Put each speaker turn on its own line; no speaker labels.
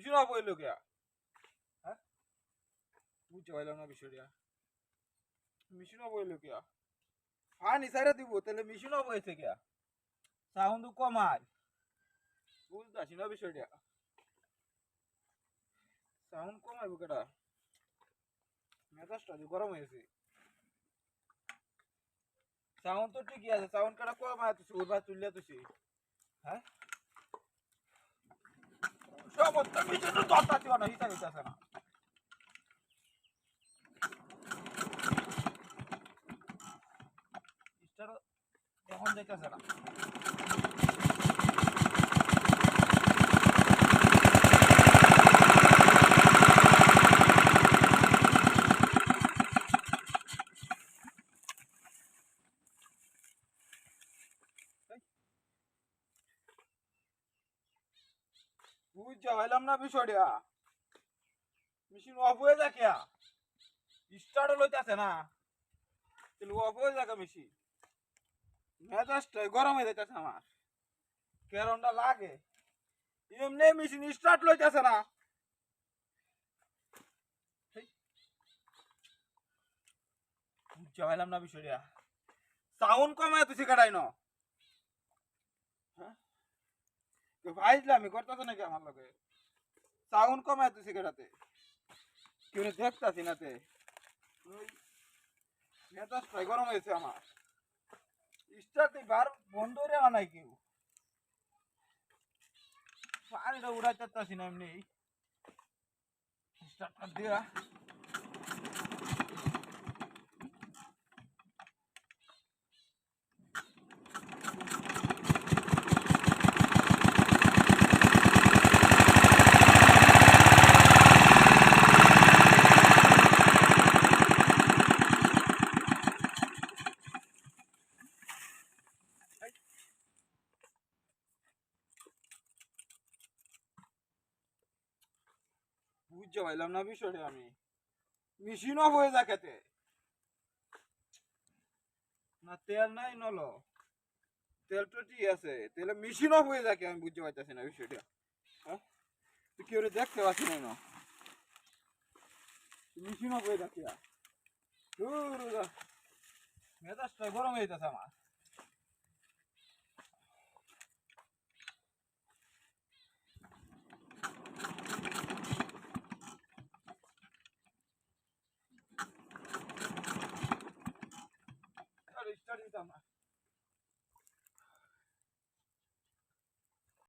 Machine of হইল কে হ্যাঁ? বুঝতে পারলাম না বিষয়টা। মেশিন অফ হইল কে পানি সাইরা দিব, তাহলে মেশিন অফ হয়েছে কে সাউন্ড কমায়। বুঝতেছি না বিষয়টা। সাউন্ড কমাইবো কেটা মেজাজটা গরম হয়েছে। সাউন্ড তো ঠিকই আছে, সাউন্ড কাটা কমায় তুই ওর তুললে তুই হ্যাঁ? সমস্ত মিশন তো দরকার ছিল না হিসাব হইতেছে না না বুঝতে পারলাম না বিষয়টা। মেশিন অফ হয়ে যাকে স্টার্ট লইতেছে না। তাহলে অফ হয়ে যাকে মেশিন? মেজাজটা গরম হয়ে যাইতেছে আমার। কেরনটা লাগে। এমনি মেশিন স্টার্ট লইতেছে না। হেই। বুঝতে পারলাম না বিষয়টা। সাউন্ড কমায় তুই কাটাই না। ভাইজলে আমি করতেছ নাকি আমার লগে? সাউন্ড কমায় তুই সিগারেটাতে কেউ দেখতাছি না তে? ওই মেজাজটাই গরম হয়েছে আমার। স্টার্ট বার বন্ধ রে নাই কেউ। পানিটা উড়াই চাচ্ছি না এমনি। স্টার্টটা দিয়া। বুঝতে পারলাম না বিষয়টা আমি। মেশিন অফ হয়ে যা খেতে না, তেল নাই নলো। তেল তো ঠিক আছে। তেলে মেশিন অফ হয়ে যাকে, আমি বুঝতে পারতেছি না বিষয়টা। হ্যাঁ? তুই কি ওরে দেখতে পাচ্ছি না মেশিন অফ হয়ে যাকে মেজাজটা গরম হয়ে যাচ্ছে আমার। আর স্টার্ট দিতাম না